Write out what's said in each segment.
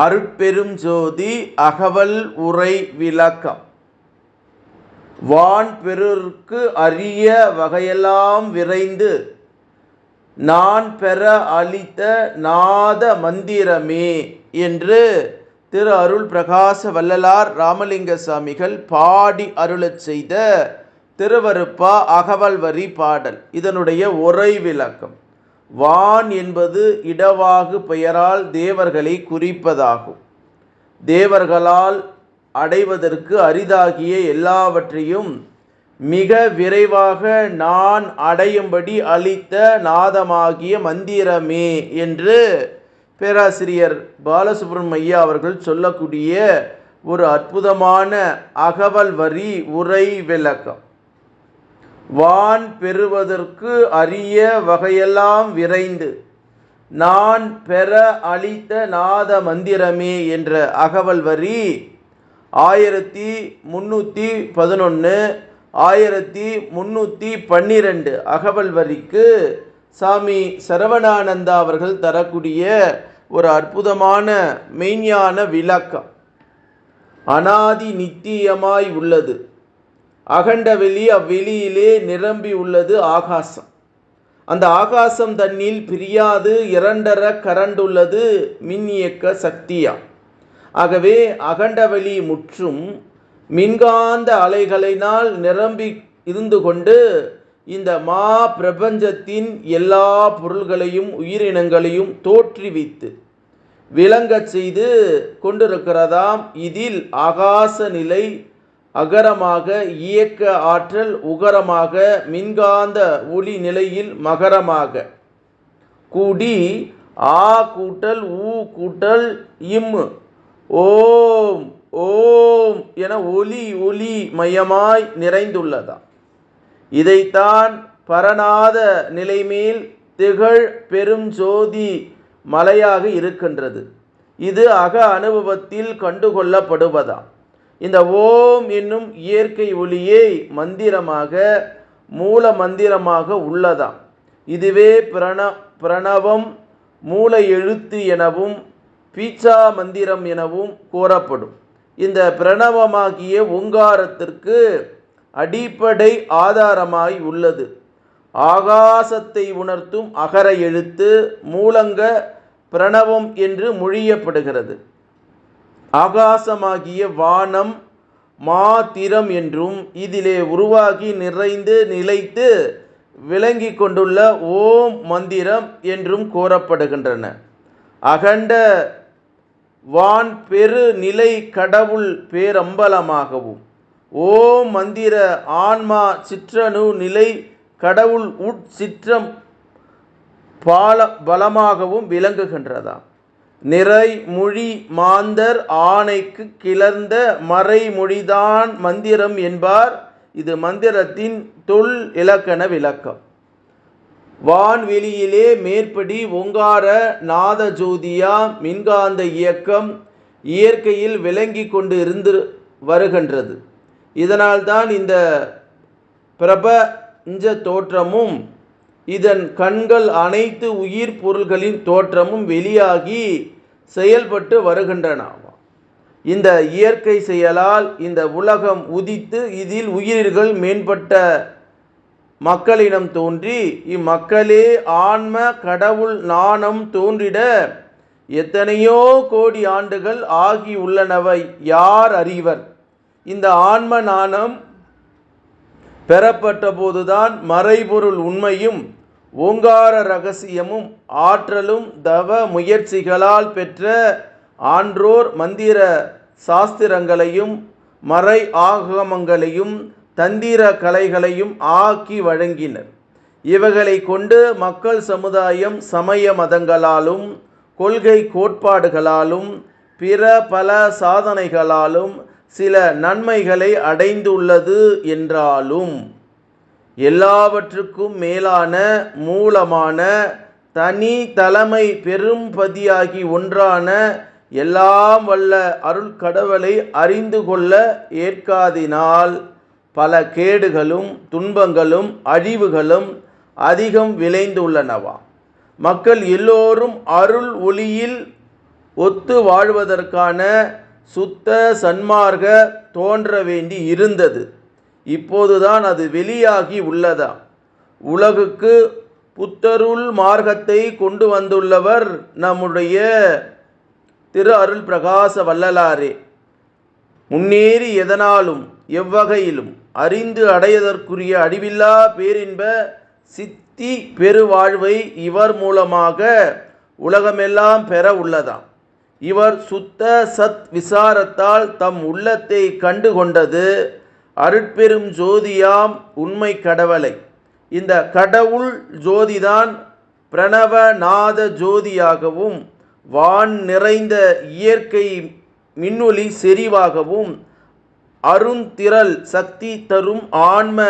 அருட்பெரும் ஜோதி அகவல் உரை விளக்கம். வான் பெருருக்கு அரிய வகையெல்லாம் விரைந்து நான் பெற அளித்த நாத மந்திரமே என்று திரு அருள் பிரகாச வல்லலார் ராமலிங்க சாமிகள் பாடி அருளச் செய்த திருவருப்பா அகவல் வரி பாடல். இதனுடைய உரை விளக்கம். வான் என்பது இடவாகு பெயரால் தேவர்களை குறிப்பதாகும். தேவர்களால் அடைவதற்கு அரிதாகிய எல்லாவற்றையும் மிக விரைவாக நான் அடையும்படி அளித்த நாதமாகிய மந்திரமே என்று பேராசிரியர் பாலசுப்ரமணியா அவர்கள் சொல்லக்கூடிய ஒரு அற்புதமான அகவல் வரி உரை விளக்கம். வான் பெறுவதற்கு அரிய வகையெல்லாம் விரைந்து நான் பெற அளித்த நாத மந்திரமே என்ற அகவல் வரி ஆயிரத்தி முந்நூற்றி பதினொன்று ஆயிரத்தி முந்நூற்றி பன்னிரெண்டு அகவல் வரிக்கு சாமி சரவணானந்தா அவர்கள் தரக்கூடிய ஒரு அற்புதமான மெய்ஞான விளக்கம். அனாதி நித்தியமாய் உள்ளது. அகண்ட வெளி அவ்வெளியிலே நிரம்பி உள்ளது ஆகாசம். அந்த ஆகாசம் தன்னில் பிரியாது இரண்டர கரண்டுள்ளது மின் இயக்க சக்தியா ஆகவே அகண்டவெளி முற்றும் மின்காந்த அலைகளினால் நிரம்பி இருந்து கொண்டு இந்த மா பிரபஞ்சத்தின் எல்லா பொருள்களையும் உயிரினங்களையும் தோற்றுவித்து விளங்கச் செய்து கொண்டிருக்கிறதாம். இதில் ஆகாச நிலை அகரமாக இயக்க ஆற்றல் உகரமாக மின்காந்த ஒளி நிலையில் மகரமாக. குடி ஆ கூட்டல் ஊ கூட்டல் இம் ஓம் ஓம் என ஒலி ஒலி மையமாய் நிறைந்துள்ளதாம் இதைத்தான் பரநாத நிலைமேல் திகழ் பெரும் ஜோதி மலையாக இருக்கின்றது. இது அக அனுபவத்தில் கண்டுகொள்ளப்படுவதாம். இந்த ஓம் என்னும் இயற்கை ஒளியே மந்திரமாக மூல மந்திரமாக உள்ளதாம். இதுவே பிரண பிரணவம் மூல எழுத்து எனவும் பீச்சா மந்திரம் எனவும் கூறப்படும். இந்த பிரணவமாகிய ஓங்காரத்திற்கு அடிப்படை ஆதாரமாய் உள்ளது. ஆகாசத்தை உணர்த்தும் அகர எழுத்து மூலங்க பிரணவம் என்று மொழியப்படுகிறது. ஆகாசமாகிய வானம் மாத்திரம் என்றும் இதிலே உருவாகி நிறைந்து நிலைத்து விளங்கி கொண்டுள்ள ஓம் மந்திரம் என்றும் கூறப்படுகின்றன. அகண்ட வான் பெரு நிலை கடவுள் பேரம்பலமாகவும் ஓம் மந்திர ஆன்மா சிற்றணு நிலை கடவுள் உட்சிற்றம் பால பலமாகவும் விளங்குகின்றதாம். நிறை மொழி மாந்தர் ஆணைக்கு கிளர்ந்த மறைமொழிதான் மந்திரம் என்பார். இது மந்திரத்தின் தொல் இலக்கண விளக்கம். வான்வெளியிலே மேற்படி ஓங்கார நாத ஜோதியா மின்காந்த இயக்கம் இயற்கையில் விளங்கி கொண்டு இருந்து வருகின்றது. இதனால்தான் இந்த பிரபஞ்ச தோற்றமும் இதன் கண்கள் அனைத்து உயிர் பொருள்களின் தோற்றமும் வெளியாகி செயல்பட்டு வருகின்றன. இந்த இயற்கை செயலால் இந்த உலகம் உதித்து இதில் உயிர்கள் மேம்பட்ட மக்களிடம் தோன்றி இம்மக்களே ஆன்ம கடவுள் நாணம் தோன்றிட எத்தனையோ கோடி ஆண்டுகள் ஆகியுள்ளனவை. யார் அறிவர்? இந்த ஆன்ம நாணம் பெறப்பட்ட போதுதான் மறைபொருள் உண்மையும் ஓங்கார ரகசியமும் ஆற்றலும் தவ முயற்சிகளால் பெற்ற ஆன்றோர் மந்திர சாஸ்திரங்களையும் மறை ஆகமங்களையும் தந்திர கலைகளையும் ஆக்கி வழங்கினர். இவைகளை கொண்டு மக்கள் சமுதாயம் சமய மதங்களாலும் கொள்கை கோட்பாடுகளாலும் பிற பல சாதனைகளாலும் சில நன்மைகளை அடைந்துள்ளது என்றாலும் எல்லாவற்றுக்கும் மேலான மூலமான தனி தலைமை பெரும்பதியாகி ஒன்றான எல்லாம் வல்ல அருள் கடவுளை அறிந்து கொள்ள ஏற்காதினால் பல கேடுகளும் துன்பங்களும் அழிவுகளும் அதிகம் விளைந்துள்ளனவா? மக்கள் எல்லோரும் அருள் ஒளியில் ஒத்து வாழ்வதற்கான சுத்த சன்மார்க தோன்ற வேண்டி இருந்தது. இப்போதுதான் அது வெளியாகி உள்ளதா? உலகுக்கு புத்தருள் மார்க்கத்தை கொண்டு வந்துள்ளவர் நம்முடைய திரு அருள் பிரகாச வல்லலாரே முன்னேறி எதனாலும் எவ்வகையிலும் அறிந்து அடையதற்குரிய அடிவில்லா பேரின்ப சித்தி பெருவாழ்வை இவர் மூலமாக உலகமெல்லாம் பெற உள்ளதாம். இவர் சுத்த சத் விசாரத்தால் தம் உள்ளத்தை கண்டு கொண்டது அருட்பெரும் ஜோதியாம் உண்மை கடவுளை. இந்த கடவுள் ஜோதிதான் பிரணவநாத ஜோதியாகவும் வான் நிறைந்த இயற்கை மின்னொலி செறிவாகவும் அருந்திரள் சக்தி தரும் ஆன்ம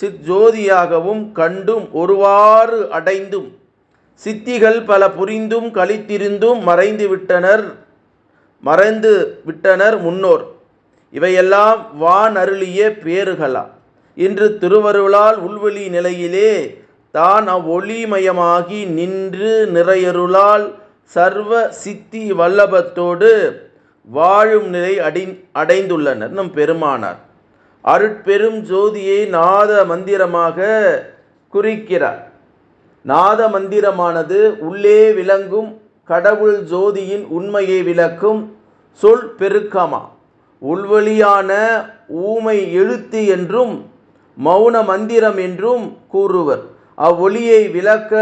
சித் ஜோதியாகவும் கண்டும் ஒருவாறு அடைந்தும். சித்திகள் பல புரிந்தும் கழித்திருந்தும் மறைந்து விட்டனர். மறைந்து விட்டனர் முன்னோர். இவையெல்லாம் வான் அருளிய பேறுகளா? இன்று திருவருளால் உள்வெளி நிலையிலே தான் அவ்வொளிமயமாகி நின்று நிறையருளால் சர்வ சித்தி வல்லபத்தோடு வாழும் நிலை அடை அடைந்துள்ளனர். நம் பெருமானார். அருட்பெரும் ஜோதியை நாத மந்திரமாக குறிக்கிறார். நாத மந்திரமானது உள்ளே விளங்கும் கடவுள் ஜோதியின் உண்மையை விளக்கும் சொல் பெருக்கமா. உள்வழியான ஊமை எழுத்து என்றும் மௌன மந்திரம் என்றும் கூறுவர். அவ்வொளியை விளக்க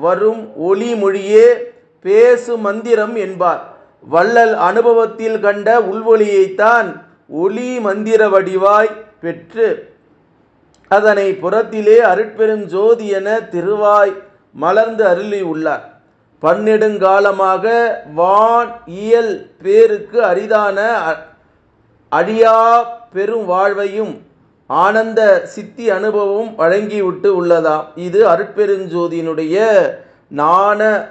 வரும் ஒளி மொழியே பேசு மந்திரம் என்பார். வள்ளல் அனுபவத்தில் கண்ட உள்வொளியைத்தான் ஒளி மந்திர வடிவாய் பெற்று அதனை புறத்திலே அருட்பெரும் ஜோதி என திருவாய் மலர்ந்து அருளி உள்ளார். பன்னெடுங்காலமாக வான் இயல் பேருக்கு அரிதான அ- அழியா பெரும் வாழ்வையும் ஆனந்த சித்தி அனுபவம் வழங்கிவிட்டு உள்ளதாம் இது அருட்பெருஞ்சோதியினுடைய நாண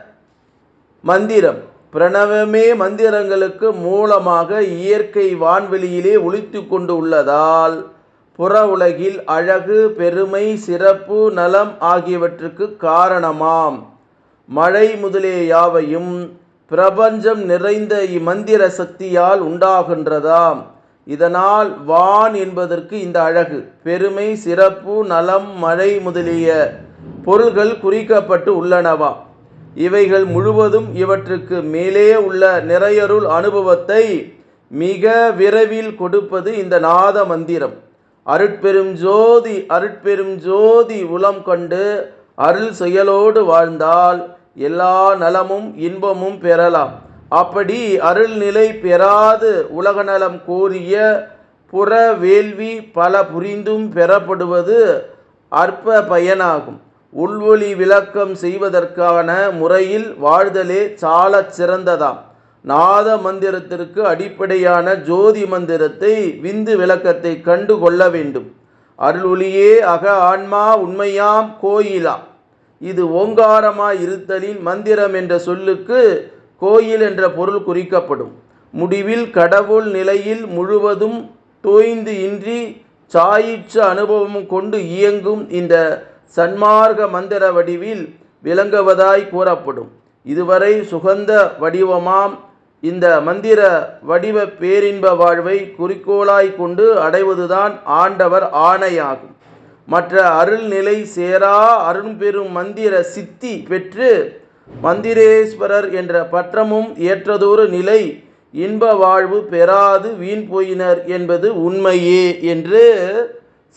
மந்திரம். பிரணவமே மந்திரங்களுக்கு மூலமாக இயற்கை வான்வெளியிலே ஒழித்து கொண்டு உள்ளதால் புற உலகில் அழகு பெருமை சிறப்பு நலம் ஆகியவற்றுக்கு காரணமாம். மழை முதலிய யாவையும் பிரபஞ்சம் நிறைந்த இம்மந்திர சக்தியால் உண்டாகின்றதாம். இதனால் வான் என்பதற்கு இந்த அழகு பெருமை சிறப்பு நலம் மழை முதலிய பொருள்கள் குறிக்கப்பட்டு உள்ளனவா? இவைகள் முழுவதும் இவற்றுக்கு மேலே உள்ள நிறையருள் அனுபவத்தை மிக விரைவில் கொடுப்பது இந்த நாத மந்திரம். அருட்பெரும் ஜோதி அருட்பெரும் ஜோதி உளம் கொண்டு அருள் செயலோடு வாழ்ந்தால் எல்லா நலமும் இன்பமும் பெறலாம். அப்படி அருள்நிலை பெறாது உலக நலம் கோரிய புற வேள்வி பல புரிந்தும் பெறப்படுவது அற்ப பயனாகும். உள்வொளி விளக்கம் செய்வதற்கான முறையில் வாழ்தலே சாலச் சிறந்ததாம். நாத மந்திரத்திற்கு அடிப்படையான ஜோதி மந்திரத்தை விந்து விளக்கத்தை கண்டு கொள்ள வேண்டும். அருளொளியே அக ஆன்மா உண்மையாம் கோயிலா. இது ஓங்காரமாய் இருத்தலின் மந்திரம் என்ற சொல்லுக்கு கோயில் என்ற பொருள் குறிக்கப்படும். முடிவில் கடவுள் நிலையில் முழுவதும் தோய்ந்து இன்றி சாயிற்ற அனுபவம் கொண்டு இயங்கும் இந்த சன்மார்க்க மந்திர வடிவில் விளங்குவதாய் கூறப்படும். இதுவரை சுகந்த வடிவமாம் இந்த மந்திர வடிவ பேரின்ப வாழ்வை குறிக்கோளாய் கொண்டு அடைவதுதான் ஆண்டவர் ஆணையாகும். மற்ற அருள்நிலை சேரா அருண்பெரும் மந்திர சித்தி பெற்று மந்திரேஸ்வரர் என்ற பற்றமும் ஏற்றதொரு நிலை இன்ப வாழ்வு பெறாது வீண் போயினர் என்பது உண்மையே என்று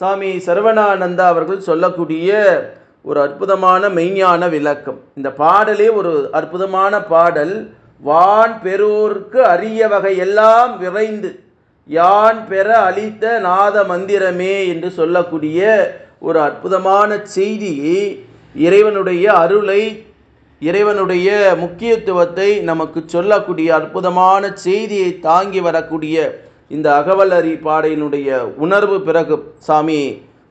சாமி சரவணானந்தா அவர்கள் சொல்லக்கூடிய ஒரு அற்புதமான மெய்ஞான விளக்கம். இந்த பாடலே ஒரு அற்புதமான பாடல். வான் பெரோர்க்கு அரிய வகை எல்லாம் விரைந்து யான் பெற அளித்த நாத மந்திரமே என்று சொல்லக்கூடிய ஒரு அற்புதமான செய்தி இறைவனுடைய அருளை இறைவனுடைய முக்கியத்துவத்தை நமக்கு சொல்லக்கூடிய அற்புதமான செய்தியை தாங்கி வரக்கூடிய இந்த அகவலரி பாடையினுடைய உணர்வு பிறகு சாமி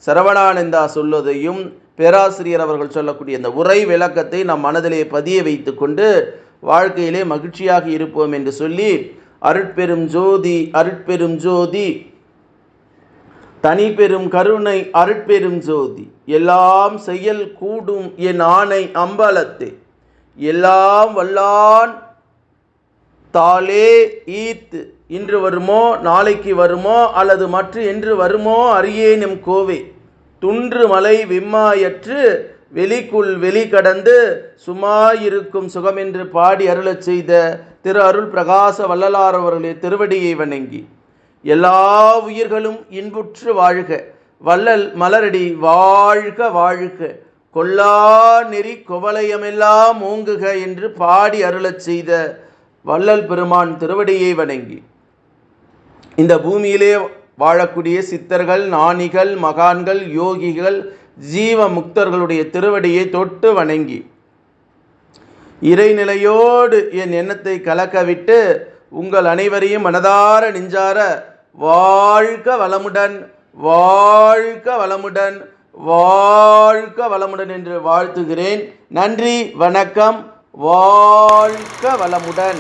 சரவணானந்தா சொல்வதையும் பேராசிரியர் அவர்கள் சொல்லக்கூடிய இந்த உரை விளக்கத்தை நம் மனதிலே பதிய வைத்துக்கொண்டு வாழ்க்கையிலே மகிழ்ச்சியாக இருப்போம் என்று சொல்லி அருட்பெரும் ஜோதி அருட்பெரும் ஜோதி. தனி பெரும் கருணை அருட்பெரும் ஜோதி. எல்லாம் செயல் கூடும் என் ஆணை அம்பலத்தே. எல்லாம் வல்லான் தாளே ஈத்து. இன்று வருமோ நாளைக்கு வருமோ அல்லது மற்ற என்று வருமோ அறியேனும் கோவை. துன்று மலை விம்மாயற்று வெளிக்குள் வெளி கடந்து சும்மாயிருக்கும் சுகமென்று பாடி அருளச் செய்த திரு அருள் பிரகாச வள்ளலார் அவர்களுடைய திருவடியை வணங்கி. எல்லா உயிர்களும் இன்புற்று வாழ்க. வள்ளல் மலரடி வாழ்க வாழ்க. கொல்லா நெறி குவலயமெல்லாம் ஓங்குக என்று பாடி அருளச் செய்த வள்ளல் பெருமான் திருவடியை வணங்கி. இந்த பூமியிலே வாழக்கூடிய சித்தர்கள் ஞானிகள் மகான்கள் யோகிகள் ஜீவ முக்தர்களுடைய திருவடியை தொட்டு வணங்கி இறைநிலையோடு என் எண்ணத்தை கலக்கவிட்டு உங்கள் அனைவரையும் மனதார நெஞ்சார வாழ்க வளமுடன் வாழ்க வளமுடன் வாழ்க வளமுடன் என்று வாழ்த்துகிறேன். நன்றி வணக்கம் வாழ்க வளமுடன்.